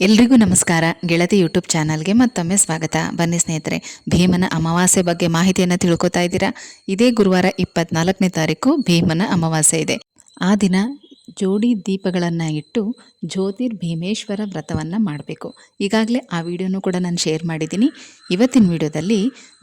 ಎಲ್ರಿಗೂ ನಮಸ್ಕಾರ. ಗೆಳತಿ ಯೂಟ್ಯೂಬ್ ಚಾನಲ್ಗೆ ಮತ್ತೊಮ್ಮೆ ಸ್ವಾಗತ. ಬನ್ನಿ ಸ್ನೇಹಿತರೆ, ಭೀಮನ ಅಮಾವಾಸ್ಯೆ ಬಗ್ಗೆ ಮಾಹಿತಿಯನ್ನು ತಿಳ್ಕೊತಾ ಇದ್ದೀರಾ? ಇದೇ ಗುರುವಾರ ಇಪ್ಪತ್ನಾಲ್ಕನೇ ತಾರೀಕು ಭೀಮನ ಅಮಾವಾಸ್ಯೆ ಇದೆ. ಆ ದಿನ ಜೋಡಿ ದೀಪಗಳನ್ನು ಇಟ್ಟು ಜ್ಯೋತಿರ್ ಭೀಮೇಶ್ವರ ವ್ರತವನ್ನು ಮಾಡಬೇಕು. ಈಗಾಗಲೇ ಆ ವಿಡಿಯೋನು ಕೂಡ ನಾನು ಶೇರ್ ಮಾಡಿದ್ದೀನಿ. ಇವತ್ತಿನ ವಿಡಿಯೋದಲ್ಲಿ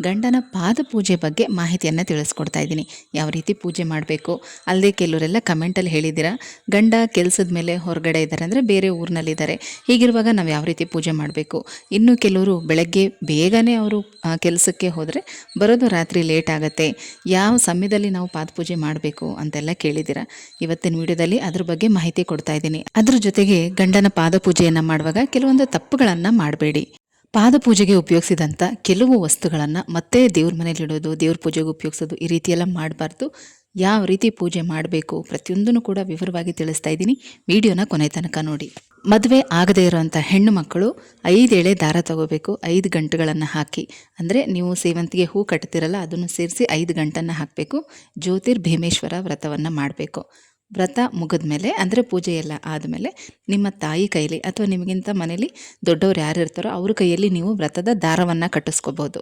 ಗಂಡನ ಪಾದ ಪೂಜೆ ಬಗ್ಗೆ ಮಾಹಿತಿಯನ್ನು ತಿಳಿಸ್ಕೊಡ್ತಾ ಇದ್ದೀನಿ. ಯಾವ ರೀತಿ ಪೂಜೆ ಮಾಡಬೇಕು? ಅಲ್ಲದೆ ಕೆಲವರೆಲ್ಲ ಕಮೆಂಟಲ್ಲಿ ಹೇಳಿದ್ದೀರಾ, ಗಂಡ ಕೆಲಸದ ಮೇಲೆ ಹೊರಗಡೆ ಇದ್ದಾರೆ ಅಂದರೆ ಬೇರೆ ಊರಿನಲ್ಲಿದ್ದಾರೆ. ಹೀಗಿರುವಾಗ ನಾವು ಯಾವ ರೀತಿ ಪೂಜೆ ಮಾಡಬೇಕು? ಇನ್ನು ಕೆಲವರು ಬೆಳಗ್ಗೆ ಬೇಗನೆ ಅವರು ಕೆಲಸಕ್ಕೆ ಹೋದರೆ ಬರೋದು ರಾತ್ರಿ ಲೇಟ್ ಆಗುತ್ತೆ. ಯಾವ ಸಮಯದಲ್ಲಿ ನಾವು ಪಾದಪೂಜೆ ಮಾಡಬೇಕು ಅಂತೆಲ್ಲ ಕೇಳಿದ್ದೀರಾ? ಇವತ್ತಿನ ವಿಡಿಯೋದಲ್ಲಿ ಅದ್ರ ಬಗ್ಗೆ ಮಾಹಿತಿ ಕೊಡ್ತಾ ಇದ್ದೀನಿ. ಅದ್ರ ಜೊತೆಗೆ ಗಂಡನ ಪಾದಪೂಜೆಯನ್ನು ಮಾಡುವಾಗ ಕೆಲವೊಂದು ತಪ್ಪುಗಳನ್ನು ಮಾಡಬೇಡಿ. ಪಾದಪೂಜೆಗೆ ಉಪಯೋಗಿಸಿದಂಥ ಕೆಲವು ವಸ್ತುಗಳನ್ನು ಮತ್ತೆ ದೇವ್ರ ಮನೇಲಿ ಇಡೋದು, ದೇವ್ರ ಪೂಜೆಗೆ ಉಪಯೋಗಿಸೋದು ಈ ರೀತಿಯೆಲ್ಲ ಮಾಡಬಾರ್ದು. ಯಾವ ರೀತಿ ಪೂಜೆ ಮಾಡಬೇಕು ಪ್ರತಿಯೊಂದನ್ನು ಕೂಡ ವಿವರವಾಗಿ ತಿಳಿಸ್ತಾ ಇದ್ದೀನಿ. ವಿಡಿಯೋನ ಕೊನೆ ತನಕ ನೋಡಿ. ಮದುವೆ ಆಗದೇ ಇರೋವಂಥ ಹೆಣ್ಣು ಮಕ್ಕಳು ಐದು ಎಳೆ ದಾರ ತಗೋಬೇಕು, ಐದು ಗಂಟುಗಳನ್ನು ಹಾಕಿ. ಅಂದರೆ ನೀವು ಸೇವಂತಿಗೆ ಹೂ ಕಟ್ತಿರಲ್ಲ, ಅದನ್ನು ಸೇರಿಸಿ ಐದು ಗಂಟನ್ನು ಹಾಕಬೇಕು. ಜ್ಯೋತಿರ್ ಭೀಮೇಶ್ವರ ವ್ರತವನ್ನು ಮಾಡಬೇಕು. ವ್ರತ ಮುಗಿದ ಮೇಲೆ ಅಂದರೆ ಪೂಜೆ ಎಲ್ಲ ಆದಮೇಲೆ ನಿಮ್ಮ ತಾಯಿ ಕೈಲಿ ಅಥವಾ ನಿಮಗಿಂತ ಮನೇಲಿ ದೊಡ್ಡವ್ರು ಯಾರು ಇರ್ತಾರೋ ಅವ್ರ ಕೈಯಲ್ಲಿ ನೀವು ವ್ರತದ ದಾರವನ್ನು ಕಟ್ಟಿಸ್ಕೋಬೋದು.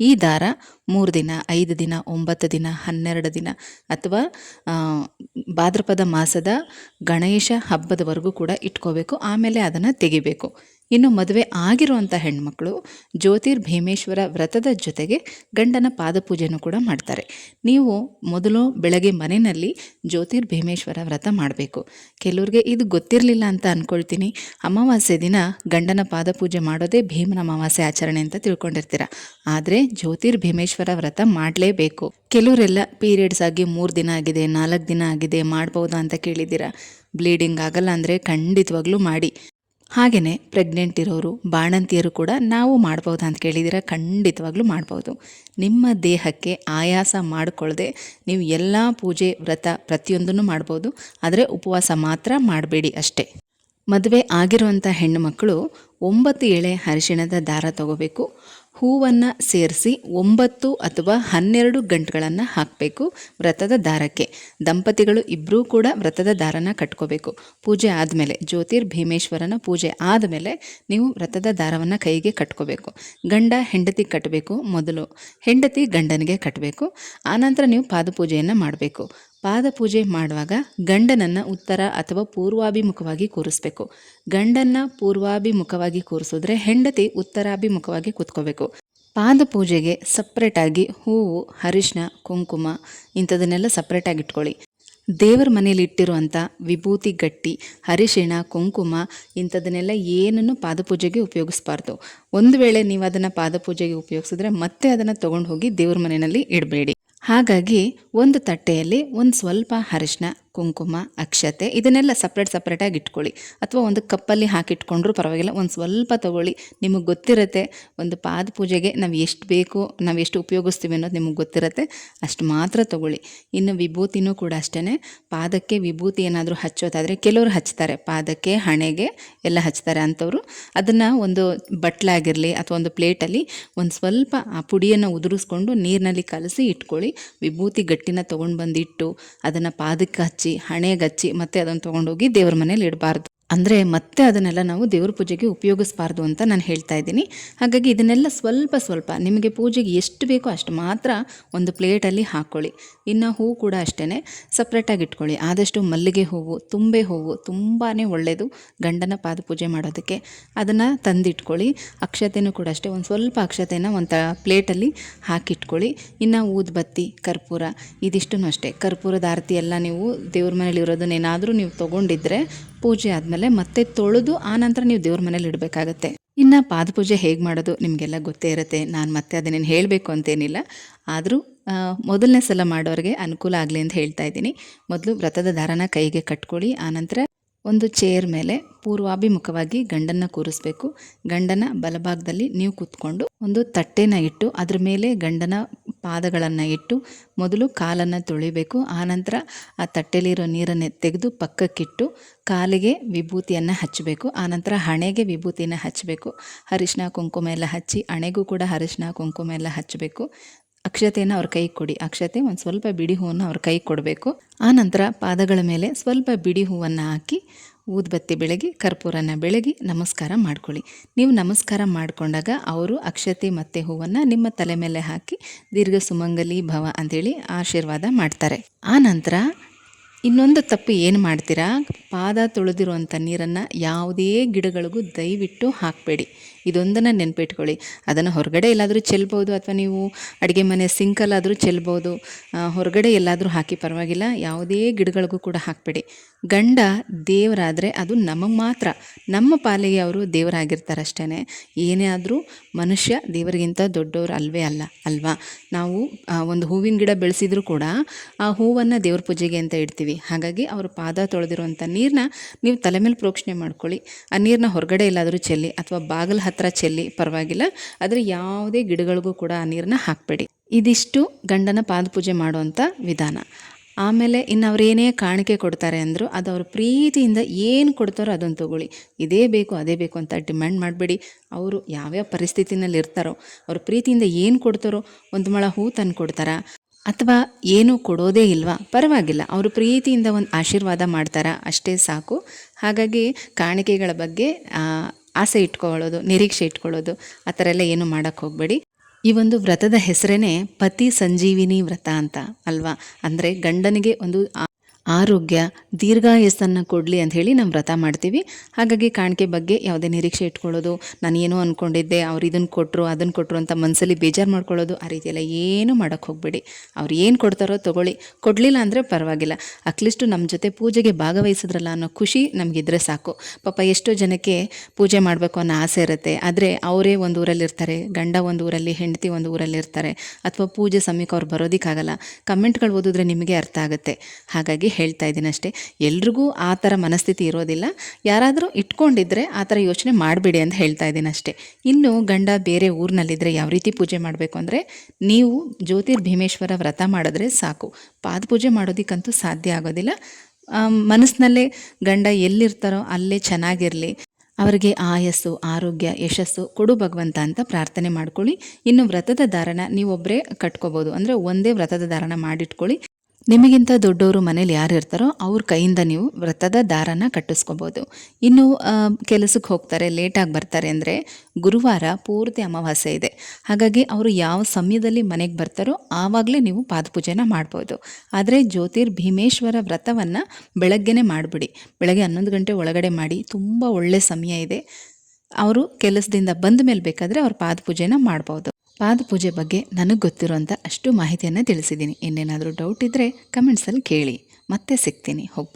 ಈ ದಾರ ಮೂರು ದಿನ, ಐದು ದಿನ, ಒಂಬತ್ತು ದಿನ, ಹನ್ನೆರಡು ದಿನ ಅಥವಾ ಭಾದ್ರಪದ ಮಾಸದ ಗಣೇಶ ಹಬ್ಬದವರೆಗೂ ಕೂಡ ಇಟ್ಕೋಬೇಕು. ಆಮೇಲೆ ಅದನ್ನು ತೆಗಿಬೇಕು. ಇನ್ನು ಮದುವೆ ಆಗಿರುವಂಥ ಹೆಣ್ಮಕ್ಳು ಜ್ಯೋತಿರ್ ಭೀಮೇಶ್ವರ ವ್ರತದ ಜೊತೆಗೆ ಗಂಡನ ಪಾದಪೂಜೆನೂ ಕೂಡ ಮಾಡ್ತಾರೆ. ನೀವು ಮೊದಲು ಬೆಳಗ್ಗೆ ಮನೆಯಲ್ಲಿ ಜ್ಯೋತಿರ್ ಭೀಮೇಶ್ವರ ವ್ರತ ಮಾಡಬೇಕು. ಕೆಲವ್ರಿಗೆ ಇದು ಗೊತ್ತಿರಲಿಲ್ಲ ಅಂತ ಅಂದ್ಕೊಳ್ತೀನಿ ಅಮಾವಾಸ್ಯೆ ದಿನ ಗಂಡನ ಪಾದಪೂಜೆ ಮಾಡೋದೇ ಭೀಮನ ಅಮಾವಾಸ್ಯೆ ಆಚರಣೆ ಅಂತ ತಿಳ್ಕೊಂಡಿರ್ತೀರ. ಆದರೆ ಜ್ಯೋತಿರ್ ಭೀಮೇಶ್ವರ ವ್ರತ ಮಾಡಲೇಬೇಕು. ಕೆಲವರೆಲ್ಲ ಪೀರಿಯಡ್ಸ್ ಆಗಿ ಮೂರು ದಿನ ಆಗಿದೆ, ನಾಲ್ಕು ದಿನ ಆಗಿದೆ ಮಾಡ್ಬೋದಾ ಅಂತ ಕೇಳಿದ್ದೀರಾ? ಬ್ಲೀಡಿಂಗ್ ಆಗಲ್ಲ ಅಂದರೆ ಖಂಡಿತವಾಗ್ಲೂ ಮಾಡಿ. ಹಾಗೆಯೇ ಪ್ರೆಗ್ನೆಂಟ್ ಇರೋರು, ಬಾಣಂತಿಯರು ಕೂಡ ನಾವು ಮಾಡ್ಬೋದಾ ಅಂತ ಕೇಳಿದ್ದೀರ? ಖಂಡಿತವಾಗ್ಲೂ ಮಾಡ್ಬೋದು ನಿಮ್ಮ ದೇಹಕ್ಕೆ ಆಯಾಸ ಮಾಡಿಕೊಳ್ಳದೆ ನೀವು ಎಲ್ಲ ಪೂಜೆ, ವ್ರತ ಪ್ರತಿಯೊಂದನ್ನು ಮಾಡ್ಬೋದು ಆದರೆ ಉಪವಾಸ ಮಾತ್ರ ಮಾಡಬೇಡಿ ಅಷ್ಟೇ. ಮದುವೆ ಆಗಿರುವಂಥ ಹೆಣ್ಣು ಮಕ್ಕಳು ಒಂಬತ್ತು ಎಳೆ ಅರಿಶಿಣದ ದಾರ ತಗೋಬೇಕು. ಹೂವನ್ನು ಸೇರಿಸಿ ಒಂಬತ್ತು ಅಥವಾ ಹನ್ನೆರಡು ಗಂಟುಗಳನ್ನು ಹಾಕಬೇಕು ವ್ರತದ ದಾರಕ್ಕೆ. ದಂಪತಿಗಳು ಇಬ್ಬರೂ ಕೂಡ ವ್ರತದ ದಾರನ ಕಟ್ಕೋಬೇಕು. ಪೂಜೆ ಆದಮೇಲೆ ಜ್ಯೋತಿರ್ ಭೀಮೇಶ್ವರನ ಪೂಜೆ ಆದಮೇಲೆ ನೀವು ವ್ರತದ ದಾರವನ್ನು ಕೈಗೆ ಕಟ್ಕೋಬೇಕು. ಗಂಡ ಹೆಂಡತಿ ಕಟ್ಟಬೇಕು ಮೊದಲು. ಹೆಂಡತಿ ಗಂಡನಿಗೆ ಕಟ್ಟಬೇಕು ಆನಂತರ ನೀವು ಪಾದಪೂಜೆಯನ್ನು ಮಾಡಬೇಕು. ಪಾದಪೂಜೆ ಮಾಡುವಾಗ ಗಂಡನನ್ನು ಉತ್ತರ ಅಥವಾ ಪೂರ್ವಾಭಿಮುಖವಾಗಿ ಕೂರಿಸ್ಬೇಕು. ಗಂಡನ್ನ ಪೂರ್ವಾಭಿಮುಖವಾಗಿ ಕೂರಿಸಿದ್ರೆ ಹೆಂಡತಿ ಉತ್ತರಾಭಿಮುಖವಾಗಿ ಕೂತ್ಕೋಬೇಕು. ಪಾದಪೂಜೆಗೆ ಸಪ್ರೇಟಾಗಿ ಹೂವು ಅರಿಶಿನ ಕುಂಕುಮ ಇಂಥದನ್ನೆಲ್ಲ ಸಪ್ರೇಟಾಗಿ ಇಟ್ಕೊಳ್ಳಿ. ದೇವರ ಮನೆಯಲ್ಲಿ ಇಟ್ಟಿರುವಂಥ ವಿಭೂತಿ ಗಟ್ಟಿ, ಅರಿಶಿಣ, ಕುಂಕುಮ ಇಂಥದನ್ನೆಲ್ಲ ಏನನ್ನು ಪಾದಪೂಜೆಗೆ ಉಪಯೋಗಿಸ್ಬಾರ್ದು. ಒಂದು ವೇಳೆ ನೀವು ಅದನ್ನು ಪಾದಪೂಜೆಗೆ ಉಪಯೋಗಿಸಿದ್ರೆ ಮತ್ತೆ ಅದನ್ನು ತೊಗೊಂಡು ಹೋಗಿ ದೇವ್ರ ಮನೆಯಲ್ಲಿ ಇಡಬೇಡಿ. ಹಾಗಾಗಿ ಒಂದು ತಟ್ಟೆಯಲ್ಲಿ ಒಂದು ಸ್ವಲ್ಪ ಅರಿಶಿನ ಕುಂಕುಮ, ಅಕ್ಷತೆ ಇದನ್ನೆಲ್ಲ ಸಪ್ರೇಟ್ ಸಪ್ರೇಟಾಗಿ ಇಟ್ಕೊಳ್ಳಿ. ಅಥವಾ ಒಂದು ಕಪ್ಪಲ್ಲಿ ಹಾಕಿಟ್ಕೊಂಡ್ರೂ ಪರವಾಗಿಲ್ಲ, ಒಂದು ಸ್ವಲ್ಪ ತಗೊಳ್ಳಿ. ನಿಮಗೆ ಗೊತ್ತಿರುತ್ತೆ, ಒಂದು ಪಾದ ಪೂಜೆಗೆ ನಾವು ಎಷ್ಟು ಬೇಕು, ನಾವು ಎಷ್ಟು ಉಪಯೋಗಿಸ್ತೀವಿ ಅನ್ನೋದು ನಿಮಗೆ ಗೊತ್ತಿರುತ್ತೆ, ಅಷ್ಟು ಮಾತ್ರ ತಗೊಳ್ಳಿ. ಇನ್ನು ವಿಭೂತಿನೂ ಕೂಡ ಅಷ್ಟೇ ಪಾದಕ್ಕೆ ವಿಭೂತಿ ಏನಾದರೂ ಹಚ್ಚೋದಾದರೆ ಕೆಲವರು ಹಚ್ತಾರೆ. ಪಾದಕ್ಕೆ, ಹಣೆಗೆ ಎಲ್ಲ ಹಚ್ತಾರೆ ಅಂಥವ್ರು. ಅದನ್ನು ಒಂದು ಬಟ್ಲಾಗಿರಲಿ ಅಥವಾ ಒಂದು ಪ್ಲೇಟಲ್ಲಿ ಒಂದು ಸ್ವಲ್ಪ ಆ ಪುಡಿಯನ್ನು ಉದುರಿಸ್ಕೊಂಡು ನೀರಿನಲ್ಲಿ ಕಲಸಿ ಇಟ್ಕೊಳ್ಳಿ. ವಿಭೂತಿ ಗಟ್ಟಿನ ತೊಗೊಂಡು ಬಂದಿಟ್ಟು ಅದನ್ನು ಪಾದಕ್ಕೆ ಹಚ್ಚಿ ಹಚ್ಚಿ ಮತ್ತೆ ಅದನ್ನು ತೊಗೊಂಡೋಗಿ ದೇವ್ರ ಮನೇಲಿ ಇಡಬಾರ್ದು. ಅಂದರೆ ಮತ್ತೆ ಅದನ್ನೆಲ್ಲ ನಾವು ದೇವ್ರ ಪೂಜೆಗೆ ಉಪಯೋಗಿಸ್ಬಾರ್ದು ಅಂತ ನಾನು ಹೇಳ್ತಾ ಇದ್ದೀನಿ. ಹಾಗಾಗಿ ಇದನ್ನೆಲ್ಲ ಸ್ವಲ್ಪ ಸ್ವಲ್ಪ ನಿಮಗೆ ಪೂಜೆಗೆ ಎಷ್ಟು ಬೇಕೋ ಅಷ್ಟು ಮಾತ್ರ ಒಂದು ಪ್ಲೇಟಲ್ಲಿ ಹಾಕ್ಕೊಳ್ಳಿ ಇನ್ನು ಹೂವು ಕೂಡ ಅಷ್ಟೇ ಸಪ್ರೇಟಾಗಿ ಇಟ್ಕೊಳ್ಳಿ. ಆದಷ್ಟು ಮಲ್ಲಿಗೆ ಹೂವು, ತುಂಬೆ ಹೂವು ತುಂಬಾ ಒಳ್ಳೆಯದು ಗಂಡನ ಪಾದ ಪೂಜೆ ಮಾಡೋದಕ್ಕೆ. ಅದನ್ನು ತಂದಿಟ್ಕೊಳ್ಳಿ. ಅಕ್ಷತೆನೂ ಕೂಡ ಅಷ್ಟೇ. ಒಂದು ಸ್ವಲ್ಪ ಅಕ್ಷತೆನ ಒಂದು ಪ್ಲೇಟಲ್ಲಿ ಹಾಕಿಟ್ಕೊಳ್ಳಿ. ಇನ್ನು ಊದ್ಬತ್ತಿ ಕರ್ಪೂರ ಇದಿಷ್ಟು ಅಷ್ಟೇ. ಕರ್ಪೂರದ ಆರತಿ ಎಲ್ಲ ನೀವು ದೇವ್ರ ಮನೇಲಿ ಇರೋದನ್ನೇನಾದರೂ ನೀವು ತೊಗೊಂಡಿದ್ರೆ ಪೂಜೆ ಆದಮೇಲೆ ಮತ್ತೆ ತೊಳೆದು ಆನಂತರ ನೀವು ದೇವ್ರ ಮನೇಲಿ ಇಡಬೇಕಾಗತ್ತೆ. ಇನ್ನು ಪಾದಪೂಜೆ ಹೇಗೆ ಮಾಡೋದು ನಿಮಗೆಲ್ಲ ಗೊತ್ತೇ ಇರುತ್ತೆ. ನಾನು ಮತ್ತೆ ಅದನ್ನೇನು ಹೇಳಬೇಕು ಅಂತೇನಿಲ್ಲ. ಆದರೂ ಮೊದಲನೇ ಸಲ ಮಾಡೋರಿಗೆ ಅನುಕೂಲ ಆಗಲಿ ಅಂತ ಹೇಳ್ತಾ ಇದ್ದೀನಿ. ಮೊದಲು ವ್ರತದ ದಾರನ ಕೈಗೆ ಕಟ್ಕೊಳ್ಳಿ. ಆನಂತರ ಒಂದು ಚೇರ್ ಮೇಲೆ ಪೂರ್ವಾಭಿಮುಖವಾಗಿ ಗಂಡನ್ನ ಕೂರಿಸ್ಬೇಕು. ಗಂಡನ ಬಲಭಾಗದಲ್ಲಿ ನೀವು ಕೂತ್ಕೊಂಡು ಒಂದು ತಟ್ಟೆನ ಇಟ್ಟು ಅದ್ರ ಮೇಲೆ ಗಂಡನ ಪಾದಗಳನ್ನು ಇಟ್ಟು ಮೊದಲು ಕಾಲನ್ನು ತೊಳಿಬೇಕು. ಆನಂತರ ಆ ತಟ್ಟೆಲಿರೋ ನೀರನ್ನು ತೆಗೆದು ಪಕ್ಕಕ್ಕಿಟ್ಟು ಕಾಲಿಗೆ ವಿಭೂತಿಯನ್ನು ಹಚ್ಚಬೇಕು. ಆನಂತರ ಹಣೆಗೆ ವಿಭೂತಿನ ಹಚ್ಚಬೇಕು. ಅರಿಶಿನ ಕುಂಕುಮ ಎಲ್ಲ ಹಚ್ಚಿ ಹಣೆಗೂ ಕೂಡ ಅರಿಶಿನ ಕುಂಕುಮ ಎಲ್ಲ ಹಚ್ಚಬೇಕು. ಅಕ್ಷತೆಯನ್ನು ಅವ್ರ ಕೈ ಕೊಡಿ. ಅಕ್ಷತೆ ಒಂದು ಸ್ವಲ್ಪ ಬಿಡಿ ಹೂವನ್ನು ಅವ್ರ ಕೈ ಕೊಡಬೇಕು. ಆನಂತರ ನಂತರ ಪಾದಗಳ ಮೇಲೆ ಸ್ವಲ್ಪ ಬಿಡಿ ಹೂವನ್ನು ಹಾಕಿ ಊದ್ಬತ್ತಿ ಬೆಳಗಿ, ಕರ್ಪೂರನ ಬೆಳಗಿ ನಮಸ್ಕಾರ ಮಾಡ್ಕೊಳ್ಳಿ. ನೀವು ನಮಸ್ಕಾರ ಮಾಡಿಕೊಂಡಾಗ ಅವರು ಅಕ್ಷತೆ ಮತ್ತು ಹೂವನ್ನು ನಿಮ್ಮ ತಲೆ ಮೇಲೆ ಹಾಕಿ ದೀರ್ಘ ಸುಮಂಗಲಿ ಭವ ಅಂತೇಳಿ ಆಶೀರ್ವಾದ ಮಾಡ್ತಾರೆ. ಆ ನಂತರ ಇನ್ನೊಂದು ತಪ್ಪು ಏನು ಮಾಡ್ತೀರಾ? ಪಾದ ತೊಳೆದಿರುವಂಥ ನೀರನ್ನು ಯಾವುದೇ ಗಿಡಗಳಿಗೂ ದಯವಿಟ್ಟು ಹಾಕಬೇಡಿ. ಇದೊಂದನ್ನು ನೆನಪಿಟ್ಕೊಳ್ಳಿ. ಅದನ್ನು ಹೊರಗಡೆ ಎಲ್ಲಾದರೂ ಚೆಲ್ಬೋದು ಅಥವಾ ನೀವು ಅಡುಗೆ ಮನೆ ಸಿಂಕಲ್ಲಾದರೂ ಚೆಲ್ಬೋದು ಹೊರಗಡೆ ಎಲ್ಲಾದರೂ ಹಾಕಿ ಪರವಾಗಿಲ್ಲ. ಯಾವುದೇ ಗಿಡಗಳಿಗೂ ಕೂಡ ಹಾಕಬೇಡಿ. ಗಂಡ ದೇವರಾದರೆ ಅದು ನಮಗೆ ಮಾತ್ರ. ನಮ್ಮ ಪಾಲಿಗೆ ಅವರು ದೇವರಾಗಿರ್ತಾರೆ ಅಷ್ಟೇ ಏನೇ ಆದರೂ ಮನುಷ್ಯ ದೇವರಿಗಿಂತ ದೊಡ್ಡವರು ಅಲ್ವೇ ಅಲ್ಲ, ಅಲ್ವಾ? ನಾವು ಒಂದು ಹೂವಿನ ಗಿಡ ಬೆಳೆಸಿದ್ರು ಕೂಡ ಆ ಹೂವನ್ನು ದೇವ್ರ ಪೂಜೆಗೆ ಅಂತ ಇಡ್ತೀವಿ. ಹಾಗಾಗಿ ಅವರು ಪಾದ ತೊಳೆದಿರುವಂಥ ನೀರನ್ನ ನೀವು ತಲೆ ಮೇಲೆ ಪ್ರೋಕ್ಷಣೆ ಮಾಡ್ಕೊಳ್ಳಿ. ಆ ನೀರನ್ನ ಹೊರಗಡೆ ಎಲ್ಲಾದರೂ ಚೆಲ್ಲಿ ಅಥವಾ ಬಾಗಿಲ ಹತ್ರ ಚೆಲ್ಲಿ ಪರವಾಗಿಲ್ಲ. ಆದರೆ ಯಾವುದೇ ಗಿಡಗಳಿಗೂ ಕೂಡ ಆ ನೀರನ್ನ ಹಾಕಬೇಡಿ. ಇದಿಷ್ಟು ಗಂಡನ ಪಾದಪೂಜೆ ಮಾಡುವಂಥ ವಿಧಾನ. ಆಮೇಲೆ ಇನ್ನು ಅವ್ರು ಏನೇ ಕಾಣಿಕೆ ಕೊಡ್ತಾರೆ ಅಂದರು ಅದು ಅವ್ರ ಪ್ರೀತಿಯಿಂದ ಏನು ಕೊಡ್ತಾರೋ ಅದನ್ನು ತಗೊಳ್ಳಿ. ಇದೇ ಬೇಕು, ಅದೇ ಬೇಕು ಅಂತ ಡಿಮ್ಯಾಂಡ್ ಮಾಡಬೇಡಿ. ಅವರು ಯಾವ್ಯಾವ ಪರಿಸ್ಥಿತಿನಲ್ಲಿ ಇರ್ತಾರೋ ಅವ್ರ ಪ್ರೀತಿಯಿಂದ ಏನು ಕೊಡ್ತಾರೋ, ಒಂದು ಮೊಳ ಹೂ ತಂದು ಕೊಡ್ತಾರಾ ಅಥವಾ ಏನೂ ಕೊಡೋದೇ ಇಲ್ವಾ? ಪರವಾಗಿಲ್ಲ. ಅವರು ಪ್ರೀತಿಯಿಂದ ಒಂದು ಆಶೀರ್ವಾದ ಮಾಡ್ತಾರ. ಅಷ್ಟೇ ಸಾಕು. ಹಾಗಾಗಿ ಕಾಣಿಕೆಗಳ ಬಗ್ಗೆ ಆಸೆ ಇಟ್ಕೊಳ್ಳೋದು, ನಿರೀಕ್ಷೆ ಇಟ್ಕೊಳ್ಳೋದು, ಆ ಥರ ಎಲ್ಲ ಏನು ಮಾಡೋಕ್ಕೆ ಹೋಗಬೇಡಿ. ಈ ಒಂದು ವ್ರತದ ಹೆಸರೇ ಪತಿ ಸಂಜೀವಿನಿ ವ್ರತ ಅಂತ ಅಲ್ವಾ? ಅಂದರೆ ಗಂಡನಿಗೆ ಒಂದು ಆರೋಗ್ಯ, ದೀರ್ಘಾಯಸ್ಸನ್ನು ಕೊಡಲಿ ಅಂತ ಹೇಳಿ ನಾವು ವ್ರತ ಮಾಡ್ತೀವಿ. ಹಾಗಾಗಿ ಕಾಣಿಕೆ ಬಗ್ಗೆ ಯಾವುದೇ ನಿರೀಕ್ಷೆ ಇಟ್ಕೊಳ್ಳೋದು, ನಾನು ಏನೋ ಅಂದ್ಕೊಂಡಿದ್ದೆ ಅವ್ರು ಇದನ್ನು ಕೊಟ್ಟರು ಅದನ್ನು ಕೊಟ್ಟರು ಅಂತ ಮನಸ್ಸಲ್ಲಿ ಬೇಜಾರು ಮಾಡ್ಕೊಳ್ಳೋದು, ಆ ರೀತಿಯೆಲ್ಲ ಏನೂ ಮಾಡೋಕ್ಕೆ ಹೋಗಬೇಡಿ. ಅವ್ರು ಏನು ಕೊಡ್ತಾರೋ ತೊಗೊಳ್ಳಿ. ಕೊಡಲಿಲ್ಲ ಅಂದರೆ ಪರವಾಗಿಲ್ಲ. ಅಟ್ಲೀಸ್ಟು ನಮ್ಮ ಜೊತೆ ಪೂಜೆಗೆ ಭಾಗವಹಿಸಿದ್ರಲ್ಲ ಅನ್ನೋ ಖುಷಿ ನಮಗಿದ್ರೆ ಸಾಕು. ಪಾಪ ಎಷ್ಟೋ ಜನಕ್ಕೆ ಪೂಜೆ ಮಾಡಬೇಕು ಅನ್ನೋ ಆಸೆ ಇರುತ್ತೆ. ಆದರೆ ಅವರೇ ಒಂದು ಊರಲ್ಲಿ ಇರ್ತಾರೆ ಗಂಡ ಒಂದು ಊರಲ್ಲಿ, ಹೆಂಡತಿ ಒಂದು ಊರಲ್ಲಿರ್ತಾರೆ. ಅಥವಾ ಪೂಜೆ ಸಮಯಕ್ಕೆ ಅವ್ರು ಬರೋದಕ್ಕಾಗಲ್ಲ. ಕಮೆಂಟ್ಗಳು ಓದಿದ್ರೆ ನಿಮಗೆ ಅರ್ಥ ಆಗುತ್ತೆ. ಹಾಗಾಗಿ ಹೇಳ್ತಾ ಇದ್ದೀನಿ ಅಷ್ಟೇ. ಎಲ್ರಿಗೂ ಆ ಥರ ಮನಸ್ಥಿತಿ ಇರೋದಿಲ್ಲ. ಯಾರಾದರೂ ಇಟ್ಕೊಂಡಿದ್ರೆ ಆ ಥರ ಯೋಚನೆ ಮಾಡಬೇಡಿ ಅಂತ ಹೇಳ್ತಾ ಇದ್ದೀನಿ ಅಷ್ಟೇ. ಇನ್ನು ಗಂಡ ಬೇರೆ ಊರಿನಲ್ಲಿದ್ದರೆ ಯಾವ ರೀತಿ ಪೂಜೆ ಮಾಡಬೇಕು ಅಂದರೆ ನೀವು ಜ್ಯೋತಿರ್ಭೀಮೇಶ್ವರ ವ್ರತ ಮಾಡಿದ್ರೆ ಸಾಕು. ಪಾದಪೂಜೆ ಮಾಡೋದಕ್ಕಂತೂ ಸಾಧ್ಯ ಆಗೋದಿಲ್ಲ. ಮನಸ್ಸಿನಲ್ಲೇ ಗಂಡ ಎಲ್ಲಿರ್ತಾರೋ ಅಲ್ಲೇ ಚೆನ್ನಾಗಿರಲಿ. ಅವರಿಗೆ ಆಯಸ್ಸು, ಆರೋಗ್ಯ, ಯಶಸ್ಸು ಕೊಡು ಭಗವಂತ ಅಂತ ಪ್ರಾರ್ಥನೆ ಮಾಡ್ಕೊಳ್ಳಿ. ಇನ್ನು ವ್ರತದ ದಾರಣ ನೀವೊಬ್ಬರೇ ಕಟ್ಕೋಬೋದು. ಅಂದರೆ ಒಂದೇ ವ್ರತದ ದಾರಣ ಮಾಡಿಟ್ಕೊಳ್ಳಿ. ನಿಮಗಿಂತ ದೊಡ್ಡವರು ಮನೇಲಿ ಯಾರು ಇರ್ತಾರೋ ಅವ್ರ ಕೈಯಿಂದ ನೀವು ವ್ರತದ ದಾರನ ಕಟ್ಟಿಸ್ಕೋಬೋದು. ಇನ್ನು ಕೆಲಸಕ್ಕೆ ಹೋಗ್ತಾರೆ ಲೇಟಾಗಿ ಬರ್ತಾರೆ ಅಂದರೆ ಗುರುವಾರ ಪೂರ್ತಿ ಅಮಾವಾಸ್ಯೆ ಇದೆ. ಹಾಗಾಗಿ ಅವರು ಯಾವ ಸಮಯದಲ್ಲಿ ಮನೆಗೆ ಬರ್ತಾರೋ ಆವಾಗಲೇ ನೀವು ಪಾದಪೂಜೆನ ಮಾಡ್ಬೋದು. ಆದರೆ ಜ್ಯೋತಿರ್ ಭೀಮೇಶ್ವರ ವ್ರತವನ್ನು ಬೆಳಗ್ಗೆನೇ ಮಾಡಿಬಿಡಿ. ಬೆಳಗ್ಗೆ ಹನ್ನೊಂದು ಗಂಟೆ ಒಳಗಡೆ ಮಾಡಿ, ತುಂಬ ಒಳ್ಳೆಯ ಸಮಯ ಇದೆ. ಅವರು ಕೆಲಸದಿಂದ ಬಂದ ಮೇಲೆ ಬೇಕಾದರೆ ಅವ್ರ ಪಾದಪೂಜೆನ ಮಾಡ್ಬೋದು. ಪಾದಪೂಜೆ ಬಗ್ಗೆ ನನಗೆ ಗೊತ್ತಿರೋಂಥ ಅಷ್ಟು ಮಾಹಿತಿಯನ್ನು ತಿಳಿಸಿದ್ದೀನಿ ಇನ್ನೇನಾದರೂ ಡೌಟ್ ಇದ್ದರೆ ಕಮೆಂಟ್ಸಲ್ಲಿ ಕೇಳಿ. ಮತ್ತೆ ಸಿಗ್ತೀನಿ. ಹೋಗಿ